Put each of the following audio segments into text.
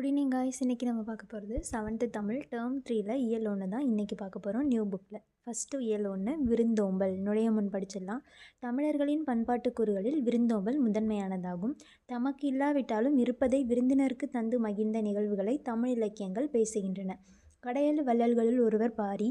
Good evening guys இன்றைக்கி நம்ம பார்க்க போகிறது செவன்த்து தமிழ் டேர்ம் த்ரீல இயல் ஒன்று தான் இன்றைக்கி பார்க்க போகிறோம் நியூ புக்கில் ஃபஸ்ட்டு இயல் ஒன்று விருந்தோம்பல். நுழைய முன் படிச்சிடலாம். தமிழர்களின் பண்பாட்டு கூறுகளில் விருந்தோம்பல் முதன்மையானதாகும். தமக்கு இல்லாவிட்டாலும் இருப்பதை விருந்தினருக்கு தந்து மகிழ்ந்த நிகழ்வுகளை தமிழ் இலக்கியங்கள் பேசுகின்றன. கடையல் வள்ளல்களில் ஒருவர் பாரி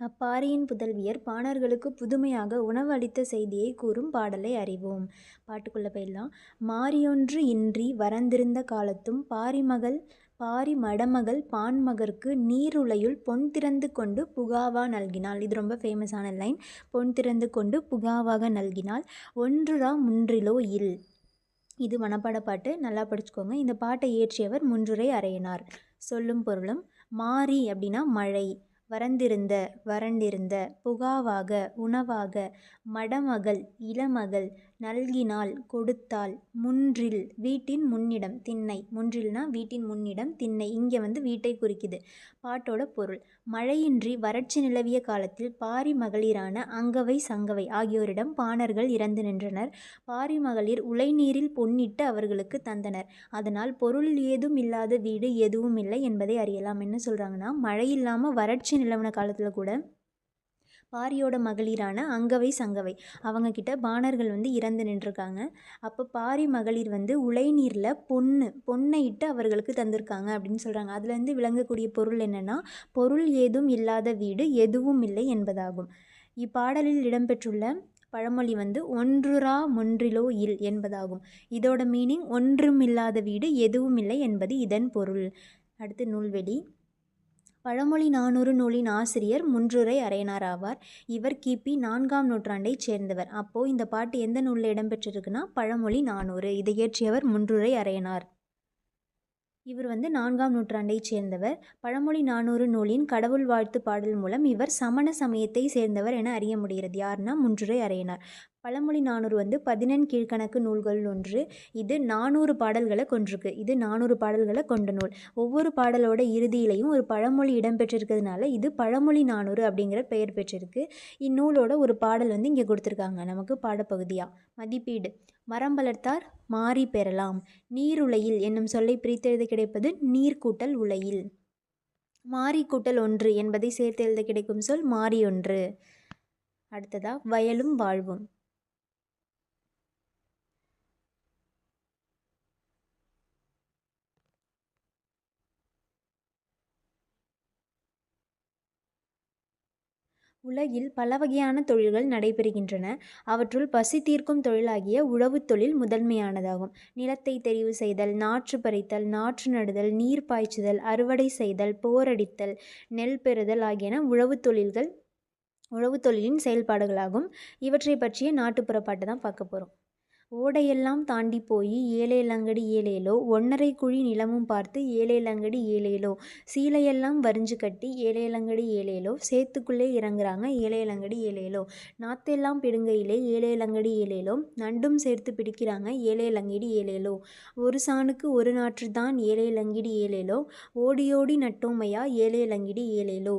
அப்பாரியின் புதல்வியர் பாணர்களுக்கு புதுமையாக உணவு அளித்த செய்தியை கூறும் பாடலை அறிவோம். பாட்டுக்குள்ளே போயிடலாம். மாரியொன்று இன்றி வரந்திருந்த காலத்தும் பாரிமகள் பாரி மடமகள் பான்மகர்க்கு நீருலையுள் பொன் திறந்து கொண்டு புகாவா நல்கினாள். இது ரொம்ப ஃபேமஸான லைன் பொன் திறந்து கொண்டு புகாவாக நல்கினாள். ஒன்றுரா முன்றிலோ இல். இது மனப்பாட பாட்டு. நல்லா படிச்சுக்கோங்க. இந்த பாட்டை இயற்றியவர் முன்றுரை அறையினார். சொல்லும் பொருளும் மாரி அப்படின்னா மழை. வரந்திருந்த வறண்டிருந்த புகாவாக உணவாக மடமகள் இளமகள் நல்கினாள் கொடுத்தாள் முன்றில் வீட்டின் முன்னிடம் திண்ணை. முன்றில்னா வீட்டின் முன்னிடம் திண்ணை. இங்கே வந்து வீட்டை குறிக்குது. பாட்டோட பொருள். மழையின்றி வறட்சி நிலவிய காலத்தில் பாரி மகளிரான அங்கவை சங்கவை ஆகியோரிடம் பாணர்கள் இறந்து நின்றனர். பாரி மகளிர் உலைநீரில் பொன்னிட்டு அவர்களுக்கு தந்தனர். அதனால் பொருள் ஏதும் இல்லாத வீடு எதுவும் இல்லை என்பதை அறியலாம். என்ன சொல்கிறாங்கன்னா மழை இல்லாமல் வறட்சி நிலவின காலத்தில் கூட பாரியோட மகளிரான அங்கவை சங்கவை. அவங்கக்கிட்ட பாணர்கள் வந்து இறந்து நின்றுருக்காங்க. அப்போ பாரி மகளிர் வந்து உலைநீரில் பொண்ணு பொண்ணை இட்டு அவர்களுக்கு தந்திருக்காங்க அப்படின்னு சொல்கிறாங்க அதுலேருந்து விளங்கக்கூடிய பொருள் என்னென்னா பொருள் ஏதும் இல்லாத வீடு எதுவும் இல்லை என்பதாகும். இப்பாடலில் இடம்பெற்றுள்ள பழமொழி வந்து ஒன்றுரா ஒன்றிலோ இல் என்பதாகும். இதோட மீனிங் ஒன்றும் இல்லாத வீடு எதுவும் இல்லை என்பது இதன் பொருள். அடுத்து நூல்வெளி. பழமொழி நானூறு நூலின் ஆசிரியர் முன்றுரை அரையனார் ஆவார். இவர் கிபி நான்காம் நூற்றாண்டைச் சேர்ந்தவர். அப்போது இந்த பாட்டு எந்த நூலில் இடம்பெற்றிருக்குன்னா பழமொழி நானூறு. இதை இயற்றியவர் முன்றுரை அரையனார் இவர் வந்து நான்காம் நூற்றாண்டைச் சேர்ந்தவர். பழமொழி நானூறு நூலின் கடவுள் வாழ்த்து பாடல் மூலம் இவர் சமண சமயத்தை சேர்ந்தவர் என அறிய முடிகிறது. யாருன்னா முன்றுரை அறையினார். பழமொழி நானூறு வந்து பதினெண் கீழ்கணக்கு நூல்கள் ஒன்று. இது நானூறு பாடல்களை கொண்டிருக்கு இது நானூறு பாடல்களை கொண்ட நூல். ஒவ்வொரு பாடலோட இறுதியிலையும் ஒரு பழமொழி இடம்பெற்றிருக்கிறதுனால இது பழமொழி நானூறு அப்படிங்கிற பெயர் பெற்றிருக்கு. இந்நூலோட ஒரு பாடல் வந்து இங்கே கொடுத்துருக்காங்க. நமக்கு பாடப்பகுதியாக மதிப்பீடு. மரம் வளர்த்தார் மாறி பெறலாம். நீருலையில் என்னும் சொல்லை பிரித்தெழுத கிடைப்பது நீர்க்கூட்டல் உலையில். மாறி கூட்டல் ஒன்று என்பதை சேர்த்தெழுத கிடைக்கும் சொல் மாறி ஒன்று. அடுத்ததா வயலும் வாழ்வும். உலகில் பல வகையான தொழில்கள் நடைபெறுகின்றன. அவற்றுள் பசி தீர்க்கும் தொழிலாகிய உழவுத் தொழில் முதன்மையானதாகும். நிலத்தை தெரிவு செய்தல் நாற்று பறித்தல் நாற்று நடுதல் நீர் பாய்ச்சுதல் அறுவடை செய்தல் போரடித்தல் நெல் பெறுதல் ஆகியன உழவுத் தொழில்கள் உழவுத் தொழிலின் செயல்பாடுகளாகும். இவற்றை பற்றிய நாட்டுப்புற பாட்டு தான் பார்க்க போகிறோம் ஓடையெல்லாம் தாண்டி போய் ஏலேலங்கடி ஏலேலோ ஒன்னரை குழி நிலமும் பார்த்து ஏலேலங்கடி ஏலேலோ சீலையெல்லாம் வரிஞ்சு கட்டி ஏலேலங்கடி ஏலேலோ சேத்துக்குள்ளே இறங்குறாங்க ஏலேலங்கடி ஏலேலோ நாத்தெல்லாம் பிடுங்கையிலே ஏலேலங்கடி ஏலேலோ நண்டும் சேர்த்து பிடிக்கிறாங்க ஏலேலங்கிடி ஏலேலோ ஒரு சாணுக்கு ஒரு நாற்று தான் ஏலேலங்கிடி ஏலேலோ ஓடியோடி நட்டோமையா ஏலேலங்கிடி ஏலேலோ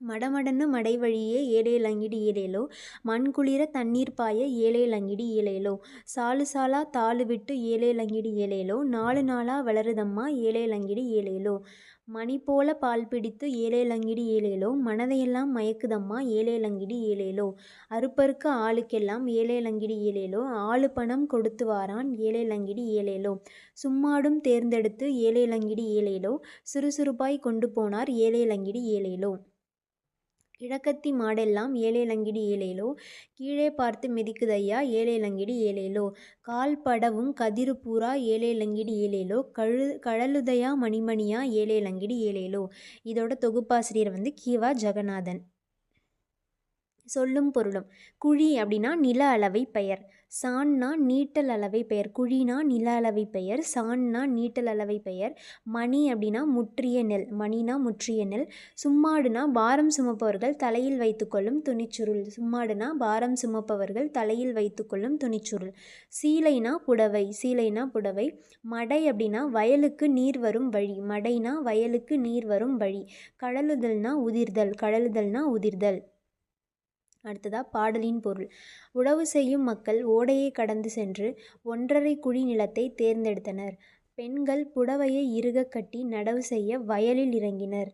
மடமடன்னு மடைவழியே ஏலேலங்கிடி ஏலேலோ மண்குளிர தண்ணீர் பாய ஏலேலங்கிடி ஏலேலோ சாலு சாலா தாளு விட்டு ஏலேலங்கிடி ஏலேலோ நாலு நாளா வளருதம்மா ஏலேலங்கிடி ஏலேலோ மணி போல பால் பிடித்து ஏலேலங்கிடி ஏலேலோ மனதையெல்லாம் மயக்குதம்மா ஏலேலங்கிடி ஏலேலோ அறுப்பறுக்க ஆளுக்கெல்லாம் ஏலேலங்கிடி ஏலேலோ ஆளு பணம் கொடுத்து வாரான் ஏலேலங்கிடி ஏலேலோ சும்மாடும் தேர்ந்தெடுத்து ஏலேலங்கிடி ஏலேலோ சுறுசுறுப்பாய் கொண்டு போனார் ஏலேலங்கிடி ஏலேலோ கிழக்கத்தி மாடெல்லாம் ஏலேலங்கிடி ஏலேலோ கீழே பார்த்து மிதிக்குதையா? ஏலேலங்கிடி ஏலேலோ கால் படவும் கதிரு பூரா ஏலேலங்கிடி ஏலேலோ கழு கழலுதையா மணிமணியா? ஏலேலங்கிடி ஏலேலோ இதோட தொகுப்பாசிரியர் வந்து கீவா ஜெகநாதன். சொல்லும் பொருளும். குழி அப்படின்னா நில அளவை பெயர். சான்னா நீட்டல் அளவை பெயர். குழினா நில அளவை பெயர். சான்னா நீட்டல் அளவை பெயர். மணி அப்படின்னா முற்றிய நெல். மணினா முற்றிய நெல். சும்மாடுனா பாரம் சுமப்பவர்கள் தலையில் வைத்துக்கொள்ளும் துணிச்சுருள். சும்மாடுனா பாரம் சுமப்பவர்கள் தலையில் வைத்துக்கொள்ளும் துணிச்சுருள். சீலைனா புடவை. சீலைனா புடவை. மடை அப்படின்னா வயலுக்கு நீர் வரும் வழி. மடைனா வயலுக்கு நீர் வரும் வழி. கடலுதல்னா உதிர்தல். கடலுதல்னா உதிர்தல். அடுத்ததாக பாடலின் பொருள் உழவு செய்யும் மக்கள் ஓடையை கடந்து சென்று ஒன்றரை குழி நிலத்தை தேர்ந்தெடுத்தனர் பெண்கள் புடவையை இறுகக் கட்டி நடவு செய்ய வயலில் இறங்கினர்.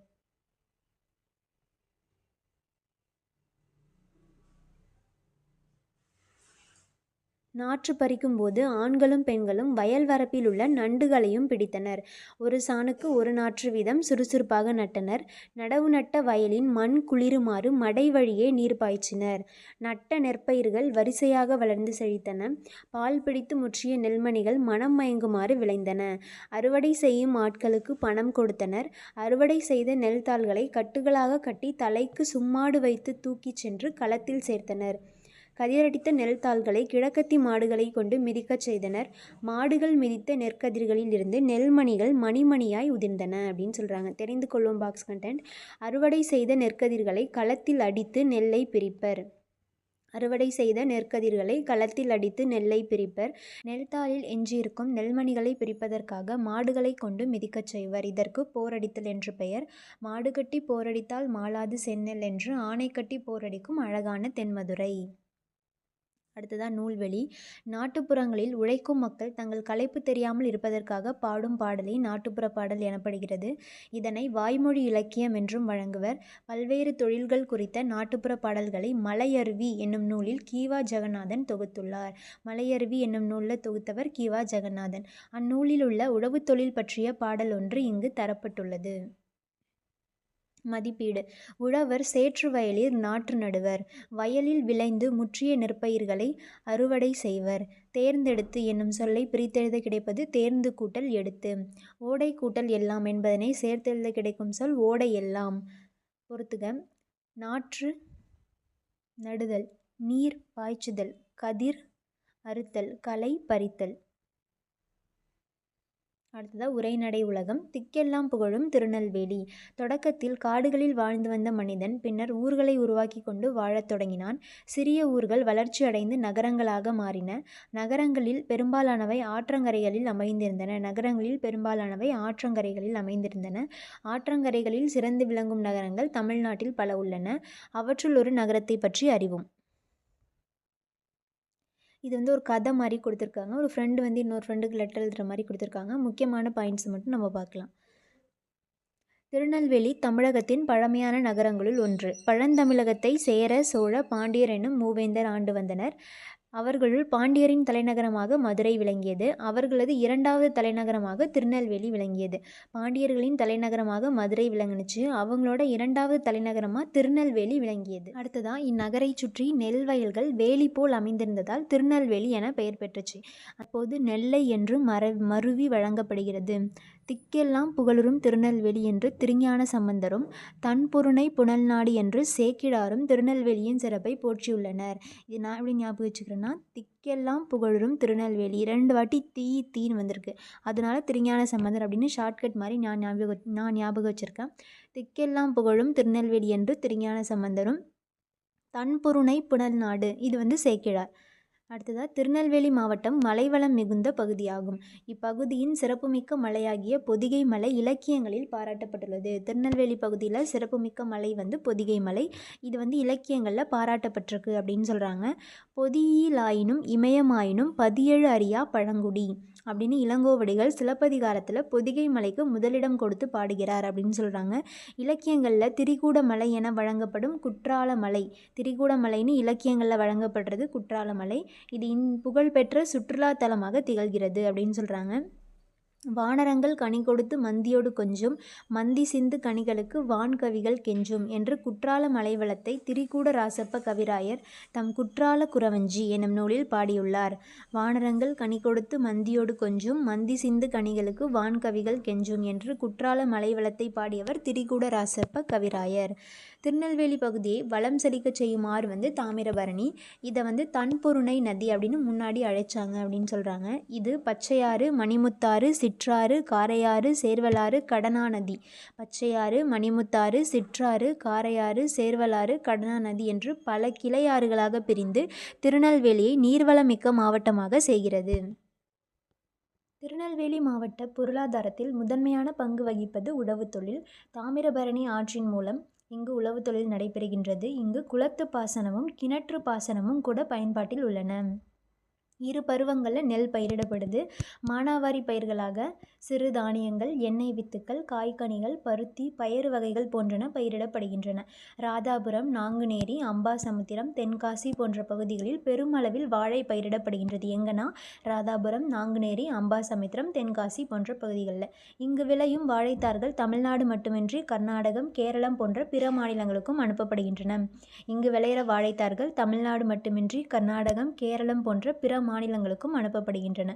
நாற்று பறிக்கும் போது ஆண்களும் பெண்களும் வயல் வரப்பில் உள்ள நண்டுகளையும் பிடித்தனர். ஒரு சாணுக்கு ஒரு நாற்று வீதம் சுறுசுறுப்பாக நட்டனர். நடவு நட்ட வயலின் மண் குளிருமாறு மடை வழியே நீர் பாய்ச்சினர். நட்ட நெற்பயிர்கள் வரிசையாக வளர்ந்து செழித்தன. பால் பிடித்து முற்றிய நெல்மணிகள் மனம் மயங்குமாறு விளைந்தன. அறுவடை செய்யும் ஆட்களுக்கு பணம் கொடுத்தனர். அறுவடை செய்த நெல் தாள்களை கட்டுகளாக கட்டி தலைக்கு சும்மாடு வைத்து தூக்கிச் சென்று களத்தில் சேர்த்தனர். கதிரடித்த நெல் தாள்களை கிழக்கத்தி மாடுகளைக் கொண்டு மிதிக்கச் செய்தனர். மாடுகள் மிதித்த நெற்கதிர்களில் இருந்து நெல்மணிகள் மணிமணியாய் உதிர்ந்தன. அப்படின்னு சொல்கிறாங்க தெரிந்து கொள்ளும் பாக்ஸ் கண்டென்ட் அறுவடை செய்த நெற்கதிர்களை களத்தில் அடித்து நெல்லை பிரிப்பர். அறுவடை செய்த நெற்கதிர்களை களத்தில் அடித்து நெல்லை பிரிப்பர். நெல்தாளில் எஞ்சியிருக்கும் நெல்மணிகளை பிரிப்பதற்காக மாடுகளைக் கொண்டு மிதிக்கச் செய்வர். இதற்கு போரடித்தல் என்று பெயர். மாடுகட்டி போரடித்தால் மாளாது செந்நெல் என்று ஆணைக்கட்டி போரடிக்கும் அழகான தென்மதுரை. அடுத்ததான் நூல்வெளி நாட்டுப்புறங்களில் உழைக்கும் மக்கள் தங்கள் களைப்பு தெரியாமல் இருப்பதற்காக பாடும் பாடலை நாட்டுப்புற பாடல் எனப்படுகிறது. இதனை வாய்மொழி இலக்கியம் என்றும் வழங்குவர். பல்வேறு தொழில்கள் குறித்த நாட்டுப்புற பாடல்களை மலையருவி என்னும் நூலில் கீவா ஜெகநாதன் தொகுத்துள்ளார். மலையருவி என்னும் நூலில் தொகுத்தவர் கீவா ஜெகநாதன் அந்நூலில் உள்ள உழவுத் தொழில் பற்றிய பாடல் ஒன்று இங்கு தரப்பட்டுள்ளது. மதிப்பீடு உழவர் சேற்று வயலில் நாற்று நடுவர். வயலில் விளைந்து முற்றிய நெற்பயிர்களை அறுவடை செய்வர். தேர்ந்தெடுத்து என்னும் சொல்லை பிரித்தெழுத கிடைப்பது தேர்ந்து கூட்டல் எடுத்து. ஓடை கூட்டல் எல்லாம் என்பதனை சேர்த்தெழுதக் கிடைக்கும் சொல் ஓடை எல்லாம். பொறுத்துக நாற்று நடுதல் நீர் பாய்ச்சுதல் கதிர் அறுத்தல் களை பறித்தல். அடுத்ததாக உரைநடை உலகம் திக்கெல்லாம் புகழும் திருநெல்வேலி தொடக்கத்தில் காடுகளில் வாழ்ந்து வந்த மனிதன் பின்னர் ஊர்களை உருவாக்கி கொண்டு வாழத் தொடங்கினான். சிறிய ஊர்கள் வளர்ச்சி அடைந்து நகரங்களாக மாறின. நகரங்களில் பெரும்பாலானவை ஆற்றங்கரைகளில் அமைந்திருந்தன. நகரங்களில் பெரும்பாலானவை ஆற்றங்கரைகளில் அமைந்திருந்தன. ஆற்றங்கரைகளில் சிறந்து விளங்கும் நகரங்கள் தமிழ்நாட்டில் பல உள்ளன. அவற்றுள் ஒரு நகரத்தைப் பற்றி அறிவோம். இது வந்து ஒரு கதை மாதிரி கொடுத்துருக்காங்க. ஒரு ஃப்ரெண்டு வந்து இன்னொரு ஃப்ரெண்டுக்கு லெட்டர் எழுதுற மாதிரி கொடுத்துருக்காங்க. முக்கியமான பாயிண்ட்ஸ் மட்டும் நம்ம பார்க்கலாம். திருநெல்வேலி தமிழகத்தின் பழமையான நகரங்களுள் ஒன்று. பழந்தமிழகத்தை சேர, சோழ, பாண்டியர் என்னும் மூவேந்தர் ஆண்டு வந்தனர். அவர்களுள் பாண்டியரின் தலைநகரமாக மதுரை விளங்கியது. அவர்களது இரண்டாவது தலைநகரமாக திருநெல்வேலி விளங்கியது. பாண்டியர்களின் தலைநகரமாக மதுரை விளங்குனுச்சு. அவங்களோட இரண்டாவது தலைநகரமாக திருநெல்வேலி விளங்கியது. அடுத்ததா இந்நகரைச் சுற்றி நெல் வயல்கள் வேலி போல் அமைந்திருந்ததால் திருநெல்வேலி என பெயர் பெற்றுச்சு. அப்போது நெல்லை என்று மருவி வழங்கப்படுகிறது. திக்கெல்லாம் புகழுறும் திருநெல்வேலி என்று திருஞான சம்பந்தரும் தன்பொருணை புனல் நாடு என்று சேக்கிழாரும் திருநெல்வேலியின் சிறப்பை போற்றியுள்ளனர். இது நான் எப்படி ஞாபகம் வச்சுக்கிறேன்னா திக்கெல்லாம் புகழுறும் திருநெல்வேலி ரெண்டு வாட்டி தீ தீன்னு வந்திருக்கு. அதனால திருஞான சம்பந்தர் அப்படின்னு ஷார்ட்கட் மாதிரி நான் ஞாபகம் நான் ஞாபகம் வச்சுருக்கேன் திக்கெல்லாம் புகழும் திருநெல்வேலி என்று திருஞான சம்பந்தரும் தன்பொருணை புனல் நாடு இது வந்து சேக்கிழார். அடுத்ததா திருநெல்வேலி மாவட்டம் மலைவளம் மிகுந்த பகுதியாகும். இப்பகுதியின் சிறப்புமிக்க மலையாகிய பொதிகை மலை இலக்கியங்களில் பாராட்டப்பட்டுள்ளது. திருநெல்வேலி பகுதியில் சிறப்புமிக்க மலை வந்து பொதிகை மலை. இது வந்து இலக்கியங்களில் பாராட்டப்பட்டிருக்கு அப்படின்னு சொல்கிறாங்க பொதியிலாயினும் இமயமாயினும் பதியேழு அரியா பழங்குடி அப்படின்னு இளங்கோவடிகள் சிலப்பதிகாரத்தில் பொதிகை மலைக்கு முதலிடம் கொடுத்து பாடுகிறார் அப்படின்னு சொல்கிறாங்க இலக்கியங்களில் திரிகூட மலை என வழங்கப்படும் குற்றால மலை. திரிகூட மலைன்னு வழங்கப்படுறது குற்றால மலை. இது இன் புகழ்பெற்ற சுற்றுலாத்தலமாக திகழ்கிறது அப்படின்னு சொல்கிறாங்க வானரங்கள் கனி கொடுத்து மந்தியோடு கொஞ்சும் மந்தி சிந்து கனிகளுக்கு வான்கவிகள் கெஞ்சும் என்று குற்றால மலைவளத்தை திரிகூட ராசப்ப கவிராயர் தம் குற்றால குறவஞ்சி என்னும் நூலில் பாடியுள்ளார். வானரங்கள் கனி கொடுத்து மந்தியோடு கொஞ்சும் மந்தி சிந்து கனிகளுக்கு வான்கவிகள் கெஞ்சும் என்று குற்றால மலைவளத்தை பாடியவர் திரிகூட ராசப்ப கவிராயர். திருநெல்வேலி பகுதியை வளம் செழிக்கச் செய்யுமாறு வந்து தாமிரபரணி. இதை வந்து தன்பொருணை நதி அப்படின்னு முன்னாடி அழைச்சாங்க அப்படின்னு சொல்கிறாங்க இது பச்சையாறு மணிமுத்தாறு சிற்றாறு காரையாறு சேர்வலாறு கடனா நதி. பச்சையாறு மணிமுத்தாறு சிற்றாறு காரையாறு சேர்வலாறு கடனா நதி என்று பல கிளையாறுகளாக பிரிந்து திருநெல்வேலியை நீர்வளமிக்க மாவட்டமாக செய்கிறது. திருநெல்வேலி மாவட்ட பொருளாதாரத்தில் முதன்மையான பங்கு வகிப்பது உழவு தொழில். தாமிரபரணி ஆற்றின் மூலம் இங்கு உழவு தொழில் நடைபெறுகின்றது. இங்கு குளத்துப் பாசனமும் கிணற்றுப் பாசனமும் கூட பயன்பாட்டில் உள்ளன. இரு பருவங்களில் நெல் பயிரிடப்படுது. மானாவாரி பயிர்களாக சிறு தானியங்கள் எண்ணெய் வித்துக்கள் காய்கனிகள் பருத்தி பயறு வகைகள் போன்றன பயிரிடப்படுகின்றன. ராதாபுரம் நாங்குநேரி அம்பாசமுத்திரம் தென்காசி போன்ற பகுதிகளில் பெருமளவில் வாழை பயிரிடப்படுகின்றது. எங்கன்னா ராதாபுரம் நாங்குநேரி அம்பாசமுத்திரம் தென்காசி போன்ற பகுதிகளில். இங்கு விளையும் வாழைத்தார்கள் தமிழ்நாடு மட்டுமின்றி கர்நாடகம் கேரளம் போன்ற பிற மாநிலங்களுக்கும் அனுப்பப்படுகின்றன. இங்கு விளையிற வாழைத்தார்கள் தமிழ்நாடு மட்டுமின்றி கர்நாடகம் கேரளம் போன்ற பிற மாநிலங்களுக்கும் அனுப்பப்படுகின்றன.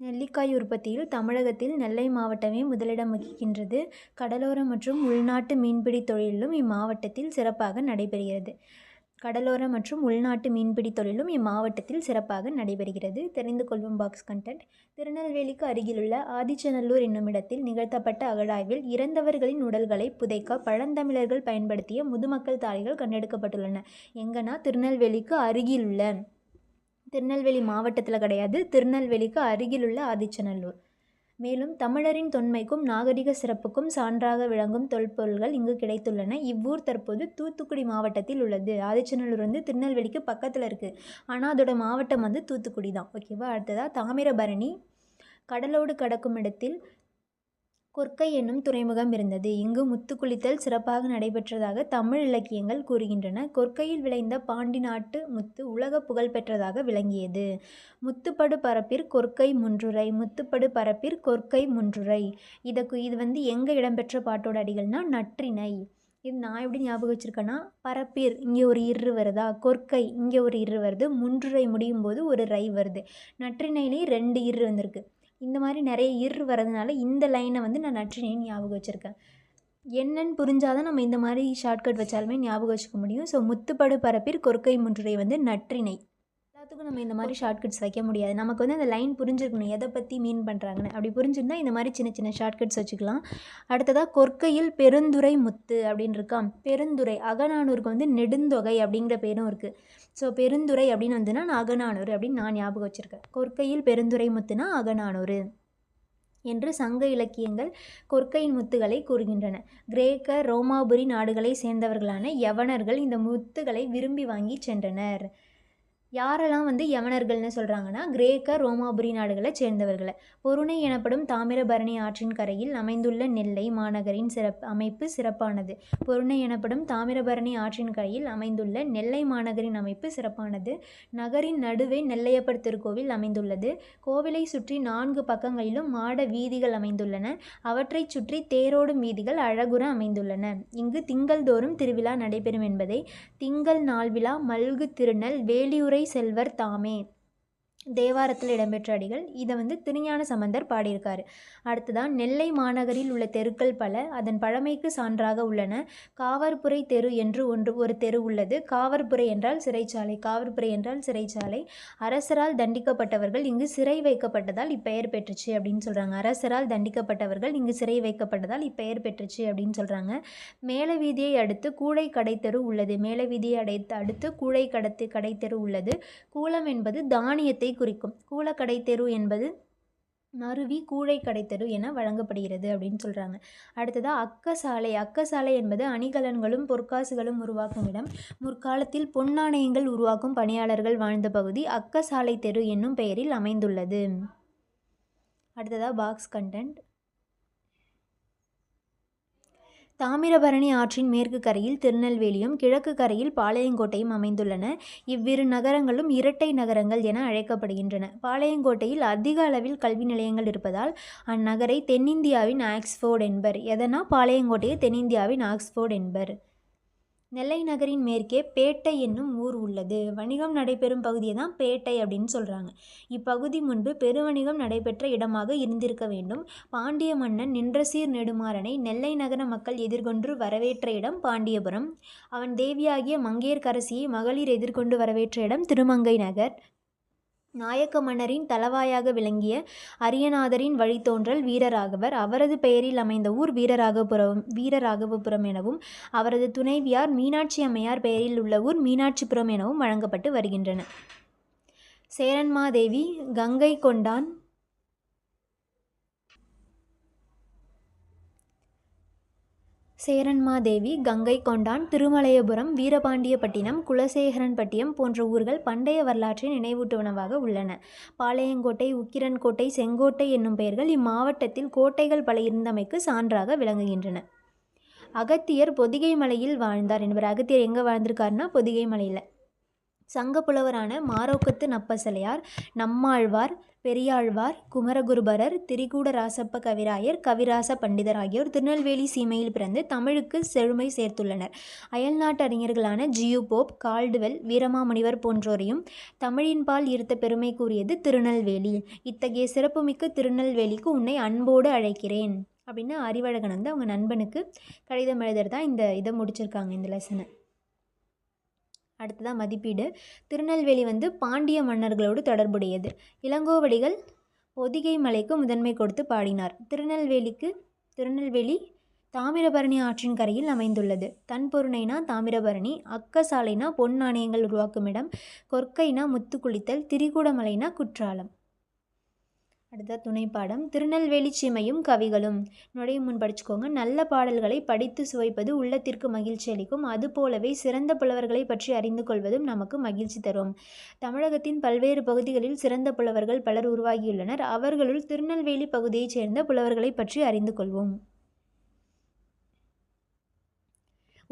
நெல்லிக்காய் உற்பத்தியில் தமிழகத்தில் நெல்லை மாவட்டமே முதலிடம் வகிக்கின்றது. கடலோர மற்றும் உள்நாட்டு மீன்பிடி தொழிலும் இம்மாவட்டத்தில் சிறப்பாக நடைபெறுகிறது. கடலோர மற்றும் உள்நாட்டு மீன்பிடி தொழிலும் இம்மாவட்டத்தில் சிறப்பாக நடைபெறுகிறது. தெரிந்து கொள்வோம் பாக்ஸ் கண்டென்ட் திருநெல்வேலிக்கு அருகிலுள்ள ஆதிச்சநல்லூர் என்னும் இடத்தில் நிகழ்த்தப்பட்ட அகழாய்வில் இறந்தவர்களின் உடல்களை புதைக்க பழந்தமிழர்கள் பயன்படுத்திய முதுமக்கள் தாளிகள் கண்டெடுக்கப்பட்டுள்ளன. எங்கன்னா திருநெல்வேலிக்கு அருகிலுள்ள திருநெல்வேலி மாவட்டத்தில் கிடையாது. திருநெல்வேலிக்கு அருகிலுள்ள ஆதிச்சநல்லூர். மேலும் தமிழரின் தொன்மைக்கும் நாகரிக சிறப்புக்கும் சான்றாக விளங்கும் தொல்பொருள்கள் இங்கு கிடைத்துள்ளன. இவ்வூர் தற்போது தூத்துக்குடி மாவட்டத்தில் உள்ளது. ஆதிச்சநல்லூர் வந்து திருநெல்வேலிக்கு பக்கத்தில் இருக்குது ஆனால் அதோட மாவட்டம் வந்து தூத்துக்குடி தான் ஓகேவா? அடுத்ததாக தாமிரபரணி. கடலோடு கடக்கும் இடத்தில் கொற்கை என்னும் துறைமுகம் இருந்தது. இங்கு முத்து குளித்தல் சிறப்பாக நடைபெற்றதாக தமிழ் இலக்கியங்கள் கூறுகின்றன. கொற்கையில் விளைந்த பாண்டி நாட்டு முத்து உலக புகழ் பெற்றதாக விளங்கியது. முத்துப்படு பரப்பிற் கொற்கை முன்றுரை முத்துப்படு பரப்பிற் கொற்கை முன்றுரை. இதற்கு இது வந்து எங்கே இடம்பெற்ற பாட்டோட அடிகள்னா நற்றினை இது நான் எப்படி ஞாபகம் வச்சுருக்கேன்னா பரப்பீர் இங்கே ஒரு இரு வருதா? கொற்கை இங்கே ஒரு இரு வருது. முன்றுரை முடியும் போது ஒரு ரை வருது. நற்றினையிலேயே ரெண்டு இரு வந்திருக்கு. இந்த மாதிரி நிறைய இர் வரதுனால இந்த லைனை வந்து நான் நற்றினைன்னு ஞாபகம் வச்சுருக்கேன். என்னன்னு புரிஞ்சாதான் நம்ம இந்த மாதிரி ஷார்ட்கட் வச்சாலுமே ஞாபகம் வச்சுக்க முடியும். ஸோ முத்துப்படு பரப்பிற் கொற்கை முன்றுரை வந்து நற்றினை. எல்லாத்துக்கும் நம்ம இந்த மாதிரி ஷார்ட்கட்ஸ் வைக்க முடியாது. நமக்கு வந்து அந்த லைன் புரிஞ்சிருக்கணும். எதை பற்றி மீன் பண்ணுறாங்கன்னு அப்படி புரிஞ்சிருந்தா இந்த மாதிரி சின்ன சின்ன ஷார்ட்கட்ஸ் வச்சுக்கலாம். அடுத்ததாக கொற்கையில் பெருந்துரை முத்து அப்படின்னு இருக்கான் பெருந்துரை அகநானூருக்கு வந்து நெடுந்தொகை அப்படிங்கிற பேரும் இருக்குது ஸோ பெருந்துரை அப்படின்னு வந்துன்னா நான் அகநானூறு அப்படின்னு நான் ஞாபகம் வச்சுருக்கேன். கொற்கையில் பெருந்துரை முத்துனா அகநானூறு என்று சங்க இலக்கியங்கள் கொற்கையின் முத்துகளை கூறுகின்றன. கிரேக்க ரோமாபுரி நாடுகளை சேர்ந்தவர்களான யவனர்கள் இந்த முத்துகளை விரும்பி வாங்கி சென்றனர். யாரெல்லாம் வந்து யவனர்கள்னு சொல்கிறாங்கன்னா கிரேக்க ரோமாபுரி நாடுகளை சேர்ந்தவர்களை. பொருணை எனப்படும் தாமிரபரணி ஆற்றின் கரையில் அமைந்துள்ள நெல்லை மாநகரின் சிறப்பு அமைப்பு சிறப்பானது. பொருணை எனப்படும் தாமிரபரணி ஆற்றின் கரையில் அமைந்துள்ள நெல்லை மாநகரின் அமைப்பு சிறப்பானது. நகரின் நடுவே நெல்லையப்பர் திருக்கோவில் அமைந்துள்ளது. கோவிலை சுற்றி நான்கு பக்கங்களிலும் மாட வீதிகள் அமைந்துள்ளன. அவற்றைச் சுற்றி தேரோடும் வீதிகள் அழகுற அமைந்துள்ளன. இங்கு திங்கள்தோறும் திருவிழா நடைபெறும் என்பதை திங்கள் நாள் விழா மல்கு திருநெல் வேலியுரை செல்வர் தாமே. தேவாரத்தில் இடம்பெற்ற அடிகள். இதை வந்து திருஞான சம்பந்தர் பாடியிருக்கார். அடுத்ததான் நெல்லை மாநகரில் உள்ள தெருக்கள் பல அதன் பழமைக்கு சான்றாக உள்ளன. காவற்புரை தெரு என்று ஒன்று ஒரு தெரு உள்ளது. காவற்புரை என்றால் சிறைச்சாலை காவற்புரை என்றால் சிறைச்சாலை. அரசரால் தண்டிக்கப்பட்டவர்கள் இங்கு சிறை வைக்கப்பட்டதால் இப்பெயர் பெற்றுச்சு அப்படின்னு சொல்கிறாங்க அரசரால் தண்டிக்கப்பட்டவர்கள் இங்கு சிறை வைக்கப்பட்டதால் இப்பெயர் பெற்றுச்சு அப்படின்னு சொல்கிறாங்க மேல வீதியை அடுத்து கூழை கடைத்தெரு உள்ளது. மேல வீதியை அடைத்து அடுத்து கூழை கடத்து கடைத்தெரு உள்ளது. கூலம் என்பது தானியத்தை குறிக்கும். கூலக்கடை தெரு என்பது நறுவி கூழை கடைத்தெரு என வழங்கப்படுகிறது அப்படின்னு சொல்கிறாங்க அடுத்ததாக அக்கசாலை. அக்கசாலை என்பது அணிகலன்களும் பொற்காசுகளும் உருவாக்கும் இடம். முற்காலத்தில் பொன்னாணயங்கள் உருவாக்கும் பணியாளர்கள் வாழ்ந்த பகுதி அக்கசாலை தெரு என்னும் பெயரில் அமைந்துள்ளது. அடுத்ததாக பாக்ஸ் கண்டென்ட் தாமிரபரணி ஆற்றின் மேற்கு கரையில் திருநெல்வேலியும் கிழக்கு கரையில் பாளையங்கோட்டையும் அமைந்துள்ளன. இவ்விரு நகரங்களும் இரட்டை நகரங்கள் என அழைக்கப்படுகின்றன. பாளையங்கோட்டையில் அதிக அளவில் கல்வி நிலையங்கள் இருப்பதால் அந்நகரை தென்னிந்தியாவின் ஆக்ஸ்போர்டு என்பர். எதனா பாளையங்கோட்டையை தென்னிந்தியாவின் ஆக்ஸ்போர்டு என்பர். நெல்லை நகரின் மேற்கே பேட்டை என்னும் ஊர் உள்ளது. வணிகம் நடைபெறும் பகுதியை தான் பேட்டை அப்படின்னு சொல்கிறாங்க இப்பகுதி முன்பு பெருவணிகம் நடைபெற்ற இடமாக இருந்திருக்க வேண்டும். பாண்டிய மன்னன் நின்றசீர் நெடுமாறனை நெல்லை நகர மக்கள் எதிர்கொண்டு வரவேற்ற இடம் பாண்டியபுரம். அவன் தேவியாகிய மங்கையர்கரசியை மகளிர் எதிர்கொண்டு வரவேற்ற இடம் திருமங்கை நகர். நாயக்க மன்னரின் தளவாயாக விளங்கிய அரியநாதரின் வழித்தோன்றல் வீரராகவர் அவரது பெயரில் அமைந்த ஊர் வீரராகபுரம் வீரராகவபுரம் எனவும் அவரது துணைவியார் மீனாட்சி அம்மையார் பெயரில் உள்ள ஊர் மீனாட்சிபுரம் எனவும் வழங்கப்பட்டு வருகின்றன. சேரன்மாதேவி கங்கை கொண்டான் சேரன்மாதேவி கங்கை கொண்டான் திருமலையபுரம் வீரபாண்டியப்பட்டினம் குலசேகரன்பட்டினம் போன்ற ஊர்கள் பண்டைய வரலாற்றை நினைவூட்டுவனவாக உள்ளன. பாளையங்கோட்டை உக்கிரன்கோட்டை செங்கோட்டை என்னும் பெயர்கள் இம்மாவட்டத்தில் கோட்டைகள் பல இருந்தமைக்கு சான்றாக விளங்குகின்றன. அகத்தியர் பொதிகை மலையில் வாழ்ந்தார். என்பவர் அகத்தியர் எங்கே வாழ்ந்திருக்காருன்னா பொதிகை மலையில். சங்க புலவரான மாரோக்கத்து நப்பசலையார் நம்மாழ்வார் பெரியாழ்வார் குமரகுருபரர் திரிகூட ராசப்ப கவிராயர் கவிராச பண்டிதர் ஆகியோர் திருநெல்வேலி சீமையில் பிறந்து தமிழுக்கு செழுமை சேர்த்துள்ளனர். அயல்நாட்டு அறிஞர்களான ஜியு போப் கால்டுவெல் வீரமாமுனிவர் போன்றோரையும் தமிழின்பால் ஈர்த்த பெருமை கூறியது திருநெல்வேலி. இத்தகைய சிறப்புமிக்க திருநெல்வேலிக்கு உன்னை அன்போடு அழைக்கிறேன். அப்படின்னு அறிவழகன் வந்து அவங்க நண்பனுக்கு கடிதம் எழுதுறதா இந்த இதை முடிச்சிருக்காங்க இந்த லெசனை. அடுத்ததாக மதிப்பீடு. திருநெல்வேலி வந்து பாண்டிய மன்னர்களோடு தொடர்புடையது. இளங்கோவடிகள் பொதிகை மலைக்கு முதன்மை கொடுத்து பாடினார். திருநெல்வேலிக்கு திருநெல்வேலி தாமிரபரணி ஆற்றின் கரையில் அமைந்துள்ளது. தன்பொருணைனா தாமிரபரணி அக்கசாலைனா பொன் நாணயங்கள் உருவாக்கும் இடம் கொற்கைனா முத்து குளித்தல் திரிகூடமலைனா குற்றாலம். அடுத்த துணை பாடம் திருநெல்வேலி சீமையும் கவிகளும். நுழைய முன் படிச்சுக்கோங்க. நல்ல பாடல்களை படித்து சுவைப்பது உள்ளத்திற்கு மகிழ்ச்சி அளிக்கும். அதுபோலவே சிறந்த புலவர்களை பற்றி அறிந்து கொள்வதும் நமக்கு மகிழ்ச்சி தரும். தமிழகத்தின் பல்வேறு பகுதிகளில் சிறந்த புலவர்கள் பலர் உருவாகியுள்ளனர். அவர்களுள் திருநெல்வேலி பகுதியைச் சேர்ந்த புலவர்களை பற்றி அறிந்து கொள்வோம்.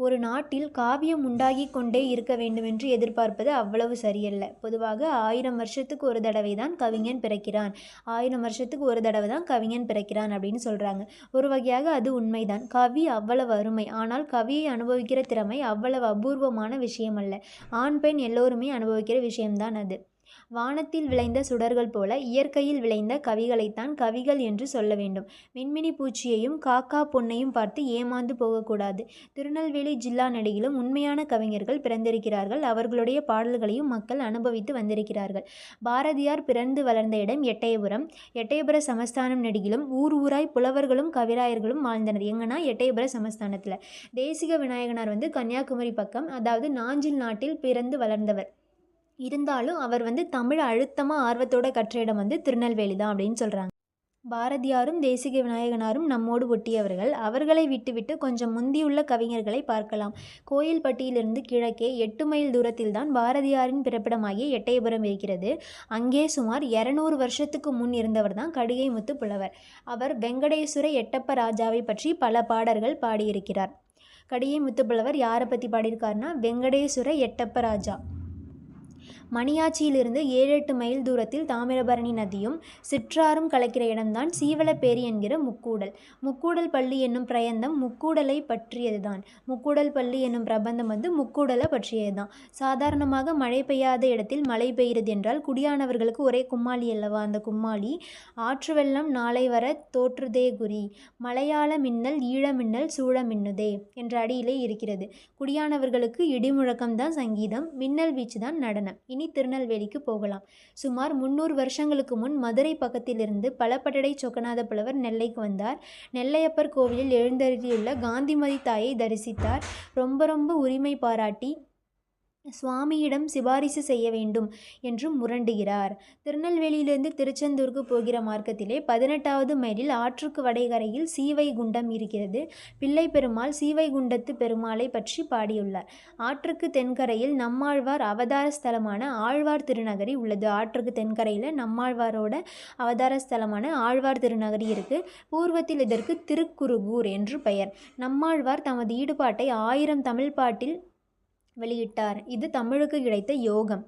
ஒரு நாட்டில் காவியம் உண்டாகி கொண்டே இருக்க வேண்டுமென்று எதிர்பார்ப்பது அவ்வளவு சரியல்ல. பொதுவாக ஆயிரம் வருஷத்துக்கு ஒரு தடவை தான் கவிஞன் பிறக்கிறான். ஆயிரம் வருஷத்துக்கு ஒரு தடவை தான் கவிஞன் பிறக்கிறான் அப்படின்னு சொல்கிறாங்க ஒரு வகையாக அது உண்மைதான். கவி அவ்வளவு அருமை. ஆனால் கவியை அனுபவிக்கிற திறமை அவ்வளவு அபூர்வமான விஷயம் அல்ல ஆண் பெண் எல்லோருமே அனுபவிக்கிற விஷயம்தான் அது. வானத்தில் விளைந்த சுடர்கள் போல இயற்கையில் விளைந்த கவிகளைத்தான் கவிகள் என்று சொல்ல வேண்டும். மின்மினி பூச்சியையும் காக்கா பொன்னையும் பார்த்து ஏமாந்து போகக்கூடாது. திருநெல்வேலி ஜில்லா நடிகிலும் உண்மையான கவிஞர்கள் பிறந்திருக்கிறார்கள். அவர்களுடைய பாடல்களையும் மக்கள் அனுபவித்து வந்திருக்கிறார்கள். பாரதியார் பிறந்து வளர்ந்த இடம் எட்டயபுரம். எட்டயபுர சமஸ்தானம் நடிகிலும் ஊர் ஊராய் புலவர்களும் கவிராயர்களும் வாழ்ந்தனர். எங்கன்னா எட்டயபுர சமஸ்தானத்தில். தேசிக விநாயகனார் வந்து கன்னியாகுமரி பக்கம் அதாவது நாஞ்சில் நாட்டில் பிறந்து வளர்ந்தவர். இருந்தாலும் அவர் வந்து தமிழ் அழுத்தமாக ஆர்வத்தோட கற்ற இடம் வந்து திருநெல்வேலி தான் அப்படின்னு சொல்கிறாங்க பாரதியாரும் தேசிக விநாயகனாரும் நம்மோடு ஒட்டியவர்கள். அவர்களை விட்டுவிட்டு கொஞ்சம் முந்தியுள்ள கவிஞர்களை பார்க்கலாம். கோயில்பட்டியிலிருந்து கிழக்கே எட்டு மைல் தூரத்தில்தான் பாரதியாரின் பிறப்பிடமாகிய எட்டயபுரம் இருக்கிறது. அங்கே சுமார் இரநூறு வருஷத்துக்கு முன் இருந்தவர் தான் கடிகை முத்து புலவர். அவர் வெங்கடேஸ்வர எட்டப்ப ராஜாவை பற்றி பல பாடல்கள் பாடியிருக்கிறார். கடிகை முத்து புலவர் யாரை பற்றி பாடியிருக்காருன்னா வெங்கடேஸ்வர எட்டப்ப ராஜா. மணியாச்சியிலிருந்து ஏழு எட்டு மைல் தூரத்தில் தாமிரபரணி நதியும் சிற்றாரும் கலக்கிற இடம்தான் சீவலப்பேரி என்கிற முக்கூடல். முக்கூடல் பள்ளி என்னும் பிரயந்தம் முக்கூடலை பற்றியதுதான். முக்கூடல் பள்ளி என்னும் பிரபந்தம் வந்து முக்கூடலை பற்றியதுதான். சாதாரணமாக மழை பெய்யாத இடத்தில் மழை பெய்கிறது என்றால் குடியானவர்களுக்கு ஒரே கும்மாளி அல்லவா? அந்த கும்மாளி ஆற்று வெள்ளம் நாளை வர தோற்றுதே குறி மலையாள மின்னல் ஈழ மின்னல் சூழ மின்னுதே என்ற அடியிலே இருக்கிறது. குடியானவர்களுக்கு இடிமுழக்கம்தான் சங்கீதம் மின்னல் வீச்சு தான் நடனம். இனி திருநெல்வேலிக்கு போகலாம். சுமார் முன்னூறு வருஷங்களுக்கு முன் மதுரை பக்கத்திலிருந்து பலப்பட்டடை சொக்கநாத புலவர் நெல்லைக்கு வந்தார். நெல்லையப்பர் கோவிலில் எழுந்தருளியுள்ள காந்திமதி தாயை தரிசித்தார். ரொம்ப ரொம்ப உரிமை பாராட்டி சுவாமியிடம் சிபாரிசு செய்ய வேண்டும் என்று முரண்டுகிறார். திருநெல்வேலியிலிருந்து திருச்செந்தூருக்கு போகிற மார்க்கத்திலே பதினெட்டாவது மைலில் ஆற்றுக்கு வடைகரையில் சீவை குண்டம் இருக்கிறது. பிள்ளை பெருமாள் சீவை குண்டத்து பெருமாளை பற்றி பாடியுள்ளார். ஆற்றுக்கு தென்கரையில் நம்மாழ்வார் அவதார ஸ்தலமான ஆழ்வார் திருநகரி உள்ளது. ஆற்றுக்கு தென்கரையில் நம்மாழ்வாரோட அவதார ஸ்தலமான ஆழ்வார் திருநகரி இருக்கு. பூர்வத்தில் இதற்கு திருக்குருகூர் என்று பெயர். நம்மாழ்வார் தமது ஈடுபாட்டை ஆயிரம் தமிழ் பாட்டில் வெளியிட்டார். இது தமிழுக்கு கிடைத்த யோகம்.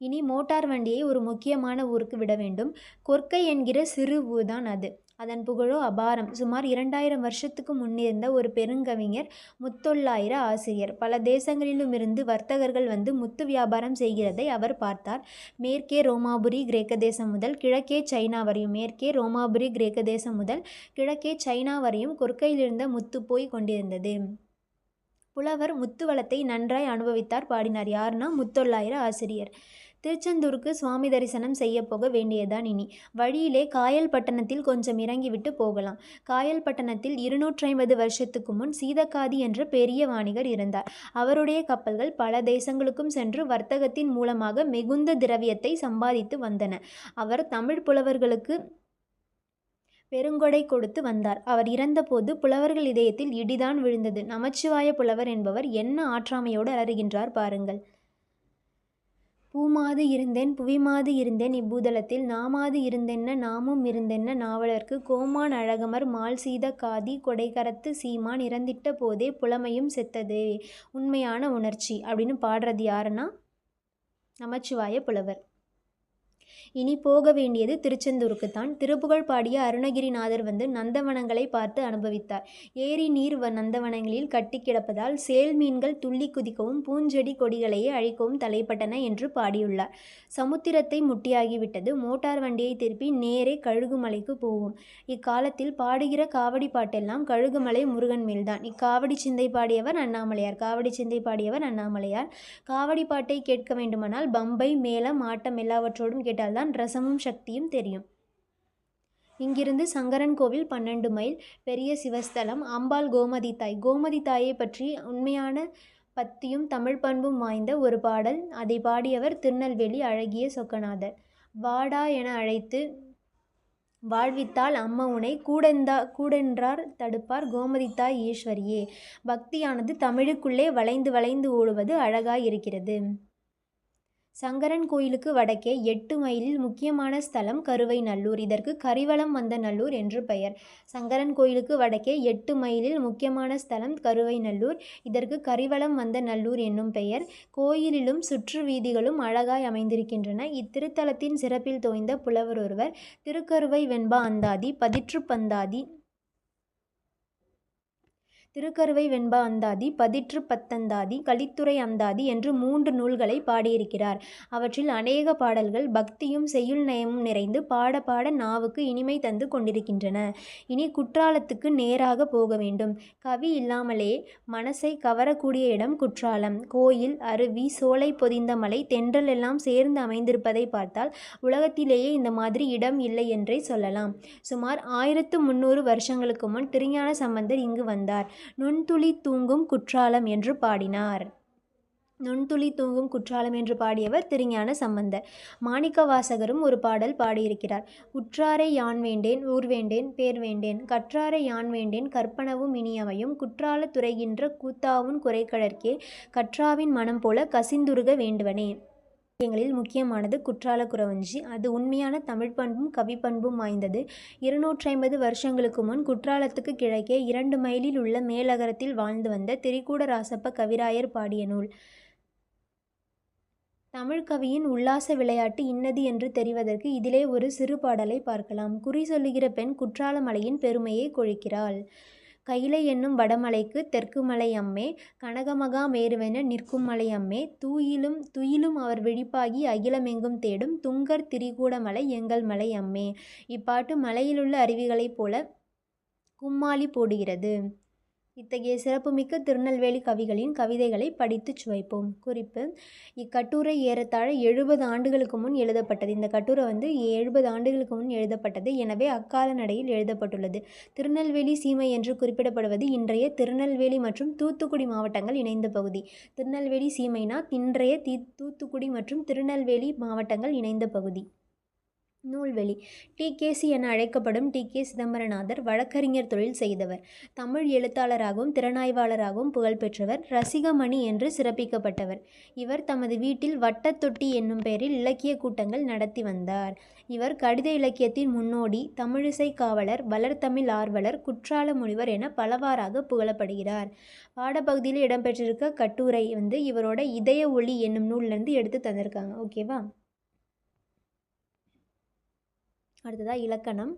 இனி மோட்டார் வண்டியை ஒரு முக்கியமான ஊருக்கு விட வேண்டும். கொற்கை என்கிற சிறு ஊர் தான் அது. அதன் புகழோ அபாரம். சுமார் இரண்டாயிரம் வருஷத்துக்கு முன்னிருந்த ஒரு பெருங்கவிஞர் முத்தொள்ளாயிர ஆசிரியர். பல தேசங்களிலுமிருந்து வர்த்தகர்கள் வந்து முத்து வியாபாரம் செய்கிறதை அவர் பார்த்தார். மேற்கே ரோமாபுரி கிரேக்க தேசம் முதல் கிழக்கே சைனா வரையும். மேற்கே ரோமாபுரி கிரேக்க தேசம் முதல் கிழக்கே சைனா வரையும் கொற்கையிலிருந்த முத்து போய் கொண்டிருந்தது. புலவர் முத்துவளத்தை நன்றாய் அனுபவித்தார் பாடினார். யாருன்னா முத்தொள்ளாயிர ஆசிரியர். திருச்செந்தூருக்கு சுவாமி தரிசனம் செய்ய போக வேண்டியதான் இனி. வழியிலே காயல் பட்டணத்தில் கொஞ்சம் இறங்கிவிட்டு போகலாம். காயல் பட்டணத்தில் இருநூற்றி ஐம்பது வருஷத்துக்கு முன் சீதக்காதி என்ற பெரிய வாணிகர் இருந்தார். அவருடைய கப்பல்கள் பல தேசங்களுக்கும் சென்று வர்த்தகத்தின் மூலமாக மிகுந்த திரவியத்தை சம்பாதித்து வந்தன. அவர் தமிழ் புலவர்களுக்கு பெருங்கொடை கொடுத்து வந்தார். அவர் இறந்தபோது புலவர்கள் இதயத்தில் இடிதான் விழுந்தது. நமச்சிவாய புலவர் என்பவர் என்ன ஆற்றாமையோடு அலறுகின்றார் பாருங்கள். பூமாது இருந்தேன் புவிமாது இருந்தேன் இப்பூதலத்தில் நாமாது இருந்தென்ன நாமும் இருந்தென்ன நாவலர்க்கு. கோமான் அழகமர் மால் சீத காதி கொடைகரத்து சீமான் இறந்திட்ட போதே புலமையும் செத்ததே. உண்மையான உணர்ச்சி அப்படின்னு பாடுறது யாருன்னா? நமச்சிவாய புலவர். இனி போக வேண்டியது திருச்செந்தூருக்கு தான் திருப்புகழ் பாடிய அருணகிரிநாதர் வந்து நந்தவனங்களை பார்த்து அனுபவித்தார். ஏரி நீர் வ நந்தவனங்களில் கட்டி கிடப்பதால் சேல் மீன்கள் துள்ளி குதிக்கவும் பூஞ்செடி கொடிகளையே அழிக்கவும் தலைப்பட்டன என்று பாடியுள்ளார். சமுத்திரத்தை முட்டியாகிவிட்டது. மோட்டார் வண்டியை திருப்பி நேரே கழுகுமலைக்கு போவோம். இக்காலத்தில் பாடுகிற காவடி பாட்டெல்லாம் கழுகுமலை முருகன் மேல்தான். இக்காவடி சிந்தை பாடியவர் அண்ணாமலையார். காவடி சிந்தை பாடியவர் அண்ணாமலையார். காவடி பாட்டை கேட்க வேண்டுமானால் பம்பை மேளம் ஆட்டம் எல்லாவற்றோடும் கேட்டால்தான் ரசமும் சக்தியும் தெரியும். இங்கிருந்து சங்கரன் கோவில் பன்னெண்டு மைல் பெரிய சிவஸ்தலம் அம்பாள் கோமதி தாய். கோமதி தாயை பற்றி உண்மையான பத்தியும் தமிழ் பண்பும் வாய்ந்த ஒரு பாடல். அதை பாடியவர் திருநெல்வேலி அழகிய சொக்கநாதர். வாடா என அழைத்து வாழ்வித்தால் அம்ம உனை கூடெந்தா கூடென்றார் தடுப்பார் கோமதித்தாய் ஈஸ்வரியே. பக்தியானது தமிழுக்குள்ளே வளைந்து வளைந்து ஓடுவது அழகாய் இருக்கிறது. சங்கரன் கோயிலுக்கு வடக்கே எட்டு மைலில் முக்கியமான ஸ்தலம் கருவை நல்லூர். இதற்கு கரிவலம் வந்த நல்லூர் என்று பெயர். சங்கரன் கோயிலுக்கு வடக்கே எட்டு மைலில் முக்கியமான ஸ்தலம் கருவை நல்லூர். இதற்கு கரிவலம் வந்த நல்லூர் என்னும் பெயர். கோயிலிலும் சுற்று வீதிகளும் அழகாய் அமைந்திருக்கின்றன. இத்திருத்தலத்தின் சிறப்பில் தோய்ந்த புலவர் ஒருவர். திருக்கருவை வெண்பா அந்தாதி பதிற்று பந்தாதி திருக்கருவை வெண்பா அந்தாதி பதிற்று பத்தந்தாதி கலித்துறை அந்தாதி என்று மூன்று நூல்களை பாடியிருக்கிறார். அவற்றில் அநேக பாடல்கள் பக்தியும் செய்யுள் நயமும் நிறைந்து பாட பாட நாவுக்கு இனிமை தந்து கொண்டிருக்கின்றன. இனி குற்றாலத்துக்கு நேராக போக வேண்டும். கவி இல்லாமலே மனசை கவரக்கூடிய இடம் குற்றாலம். கோயில் அருவி சோலை பொதிந்த மலை தென்றல் எல்லாம் சேர்ந்து அமைந்திருப்பதை பார்த்தால் உலகத்திலேயே இந்த மாதிரி இடம் இல்லை என்றே சொல்லலாம். சுமார் ஆயிரத்து முந்நூறு வருஷங்களுக்கு முன் திருஞான சம்பந்தர் இங்கு வந்தார். நுண்துளி தூங்கும் குற்றாலம் என்று பாடினார். நுண்துளி தூங்கும் குற்றாலம் என்று பாடியவர் திருஞான சம்பந்தர் மாணிக்க வாசகரும் ஒரு பாடல் பாடியிருக்கிறார். உற்றாரை யான் வேண்டேன் ஊர் வேண்டேன் பேர் வேண்டேன் கற்றாரை யான் வேண்டேன் கற்பனவும் இனியவையும் குற்றால துறைகின்ற கூத்தாவும் குறைக்கடற்கே கற்றாவின் மனம் போல கசிந்துருக வேண்டுவனே. இலக்கியங்களில் முக்கியமானது குற்றால குறவஞ்சி அது உண்மையான தமிழ் பண்பும் கவி பண்பும் வாய்ந்தது. இருநூற்றி ஐம்பது வருஷங்களுக்கு முன் குற்றாலத்துக்கு கிழக்கே இரண்டு மைலில் உள்ள மேலகரத்தில் வாழ்ந்து வந்த திரிகூட ராசப்ப கவிராயர் பாடிய நூல். தமிழ் கவியின் உல்லாச விளையாட்டு இன்னது என்று தெரிவதற்கு இதிலே ஒரு சிறு பாடலை பார்க்கலாம். குறி சொல்லுகிற பெண் குற்றால மலையின் பெருமையை கொழிக்கிறாள். கைலை என்னும் வடமலைக்கு தெற்கு மலை அம்மே கனகமகா மேருவென நிற்கும் மலை அம்மே தூயிலும் துயிலும் அவர் விழிப்பாகி அகிலமெங்கும் தேடும் துங்கர் திரிகூடமலை எங்கள் மலை அம்மே. இப்பாட்டு மலையிலுள்ள அருவிகளைப் போல கும்மாளி போடுகிறது. இத்தகைய சிறப்புமிக்க திருநெல்வேலி கவிகளின் கவிதைகளை படித்துச் சுவைப்போம். குறிப்பு இக்கட்டுரை ஏறத்தாழ எழுபது ஆண்டுகளுக்கு முன் எழுதப்பட்டது. இந்த கட்டுரை வந்து எழுபது ஆண்டுகளுக்கு முன் எழுதப்பட்டது. எனவே அக்கால நடையில் எழுதப்பட்டுள்ளது. திருநெல்வேலி சீமை என்று குறிப்பிடப்படுவது இன்றைய திருநெல்வேலி மற்றும் தூத்துக்குடி மாவட்டங்கள் இணைந்த பகுதி. திருநெல்வேலி சீமைனா இன்றைய தி தூத்துக்குடி மற்றும் திருநெல்வேலி மாவட்டங்கள் இணைந்த பகுதி. நூல்வெளி. டிகேசி என அழைக்கப்படும் டி. கே. சிதம்பரநாதர் வழக்கறிஞர் தொழில் செய்தவர். தமிழ் எழுத்தாளராகவும் திறனாய்வாளராகவும் புகழ்பெற்றவர். ரசிகமணி என்று சிறப்பிக்கப்பட்டவர். இவர் தமது வீட்டில் வட்டத்தொட்டி என்னும் பெயரில் இலக்கிய கூட்டங்கள் நடத்தி வந்தார். இவர் கடித இலக்கியத்தின் முன்னோடி தமிழிசை காவலர் வளர்த்தமிழ் ஆர்வலர் குற்றால முனிவர் என பலவாறாக புகழப்படுகிறார். பாடப்பகுதியில் இடம்பெற்றிருக்க கட்டுரை வந்து இவரோட இதய ஒளி என்னும் நூல்லேருந்து எடுத்து தந்திருக்காங்க. ஓகேவா? அடுத்ததாக இலக்கணம்.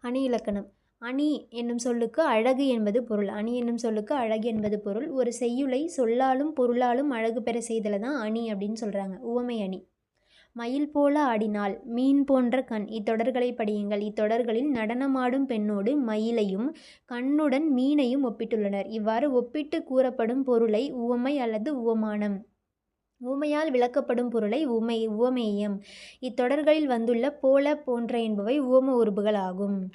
அணி இலக்கணம். அணி என்னும் சொல்லுக்கு அழகு என்பது பொருள். அணி என்னும் சொல்லுக்கு அழகு என்பது பொருள். ஒரு செய்யுளை சொல்லாலும் பொருளாலும் அழகு பெற செய்தல தான் அணி அப்படின்னு சொல்கிறாங்க உவமை அணி. மயில் போல ஆடினால் மீன் போன்ற கண். இத்தொடர்களை படியுங்கள். இத்தொடர்களில் நடனமாடும் பெண்ணோடு மயிலையும் கண்ணுடன் மீனையும் ஒப்பிட்டுள்ளனர். இவ்வாறு ஒப்பிட்டு கூறப்படும் பொருளை உவமை அல்லது உவமானம். ஊமையால் விளக்கப்படும் பொருளை உமை உவமேயம். இத்தொடர்களில் வந்துள்ள போல போன்ற என்பவை உவம உருபுகள் ஆகும்.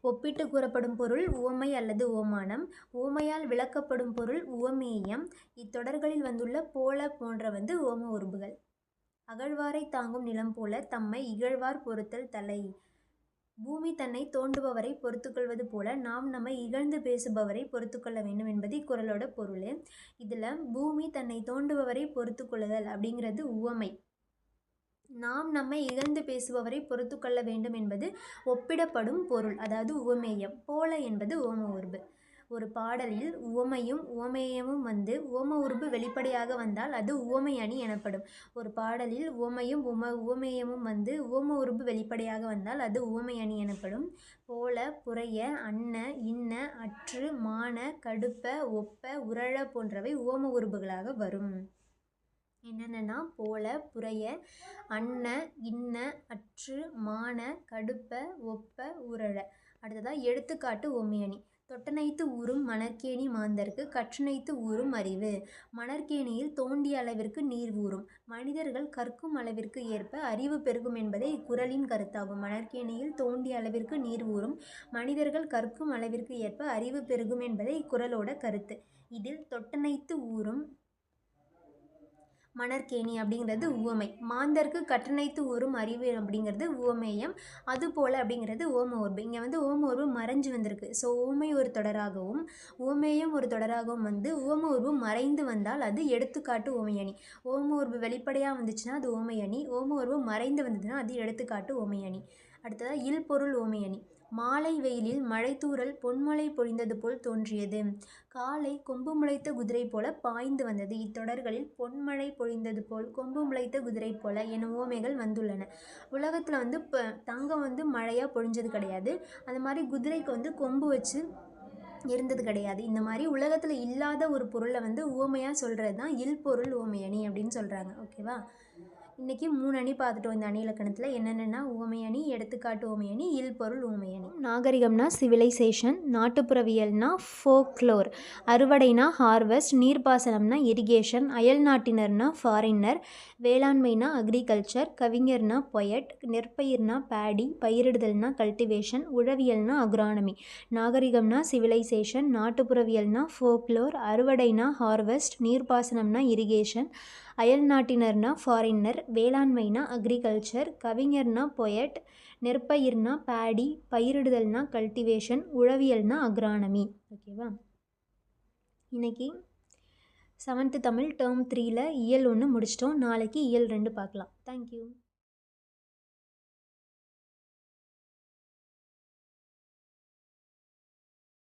ஒப்பிட்டு கூறப்படும் பொருள் உவமை அல்லது உவமானம். ஊமையால் விளக்கப்படும் பொருள் உவமேயம். இத்தொடர்களில் வந்துள்ள போல போன்ற வந்து உவம உருபுகள் அகழ்வாரை தாங்கும் நிலம் போல தம்மை இகழ்வார் பொறுத்தல் தலை. பூமி தன்னை தோண்டுபவரை பொறுத்துக்கொள்வது போல நாம் நம்மை இகழ்ந்து பேசுபவரை பொறுத்துக்கொள்ள வேண்டும் என்பது இக்குறளோட பொருள். இதில் பூமி தன்னை தோண்டுபவரை பொறுத்துக்கொள்ளுதல் அப்படிங்கிறது உவமை. நாம் நம்மை இகழ்ந்து பேசுபவரை பொறுத்து கொள்ள வேண்டும் என்பது ஒப்பிடப்படும் பொருள் அதாவது உவமேயம். போல என்பது உவம உருபு ஒரு பாடலில் உவமையும் உவமேயமும் வந்து உவம உருபு வெளிப்படையாக வந்தால் அது உவமை அணி எனப்படும். ஒரு பாடலில் உவமையும் உம உவமேயமும் வந்து உவம உருபு வெளிப்படையாக வந்தால் அது உவமை அணி எனப்படும். போல புரைய அன்ன இன்ன அற்று மான கடுப்ப ஒப்ப உரழ போன்றவை உவம உருபுகளாக வரும். என்னென்னா போல புரைய அன்ன இன்ன அற்று மான கடுப்ப ஒப்ப உரழ அடுத்ததாக எடுத்துக்காட்டு உவமையணி தொட்டனைத்து ஊறும் மணற்கேணி மாந்தர்க்கு கற்றனைத்து ஊறும் அறிவு. மணற்கேணியில் தோண்டிய அளவிற்கு நீர் ஊறும். மனிதர்கள் கற்கும் அளவிற்கு ஏற்ப அறிவு பெருகும் என்பதே இக்குறளின் கருத்தாகும். மணற்கேணியில் தோண்டிய அளவிற்கு நீர் ஊறும். மனிதர்கள் கற்கும் அளவிற்கு ஏற்ப அறிவு பெருகும் என்பதே இக்குறளோட கருத்து. இதில் தொட்டனைத்து ஊறும் மணற்கேணி அப்படிங்கிறது உவமை. மாந்தர்க்கு கற்றனைத்து ஊறும் அறிவு அப்படிங்கிறது உவமேயம். அதுபோல் அப்படிங்கிறது ஓம உருபு இங்கே வந்து ஓம உருபு மறைஞ்சு வந்திருக்கு. ஸோ ஓமை ஒரு தொடராகவும் உவமேயம் ஒரு தொடராகவும் வந்து ஓம உருபு மறைந்து வந்தால் அது எடுத்துக்காட்டு ஓமையணி ஓம உர்வு வெளிப்படையாக வந்துச்சுன்னா அது ஓமையணி ஓம உருபு மறைந்து வந்ததுன்னா அது எடுத்துக்காட்டு ஓமையணி அடுத்ததாக இல் பொருள் ஓமையணி மாலை வெயிலில் மழைத்தூறல் பொன்மழை பொழிந்தது போல் தோன்றியது. காலை கொம்பு முளைத்த குதிரை போல பாய்ந்து வந்தது. இத்தொடர்களில் பொன்மழை பொழிந்தது போல் கொம்பு முளைத்த குதிரை போல என ஓமைகள் வந்துள்ளன. உலகத்தில் வந்து இப்போ தங்கம் வந்து மழையாக பொழிஞ்சது கிடையாது. அந்த மாதிரி குதிரைக்கு வந்து கொம்பு வச்சு இருந்தது கிடையாது. இந்த மாதிரி உலகத்தில் இல்லாத ஒரு பொருளை வந்து உவமையாக சொல்கிறது தான் இல் பொருள் உவமையணி அப்படின்னு சொல்கிறாங்க ஓகேவா? இன்றைக்கி மூணு அணி பார்த்துட்டோம் இந்த அணி இலக்கணத்தில். என்னென்னா உவமை அணி எடுத்துக்காட்டு உவமை அணி இல் பொருள் உவமை அணி. நாகரிகம்னா சிவிலைசேஷன் நாட்டுப்புறவியல்னா ஃபோக்லோர் அறுவடைனா ஹார்வெஸ்ட் நீர்ப்பாசனம்னா இரிகேஷன் அயல் நாட்டினர்னா ஃபாரினர் வேளாண்மைனா அக்ரிகல்ச்சர் கவிஞர்னா பொயட் நெற்பயிர்னா பேடி பயிரிடுதல்னா கல்டிவேஷன் உழவியல்னா அக்ரானமி நாகரிகம்னா சிவிலைசேஷன் நாட்டுப்புறவியல்னா ஃபோக்லோர் அறுவடைனா ஹார்வெஸ்ட் நீர்ப்பாசனம்னா இரிகேஷன் அயல் நாட்டினர்னா ஃபாரினர் வேளாண்மைனா அக்ரிகல்ச்சர் கவிஞர்னா பொயட் நெற்பயிர்னா பேடி பயிரிடுதல்னா கல்டிவேஷன் உழவியல்னா அக்ரானமி ஓகேவா இன்றைக்கி செவன்த்து தமிழ் டேர்ம் த்ரீயில் இயல் ஒன்று முடிச்சிட்டோம். நாளைக்கு இயல் ரெண்டு பார்க்கலாம். தேங்க்யூ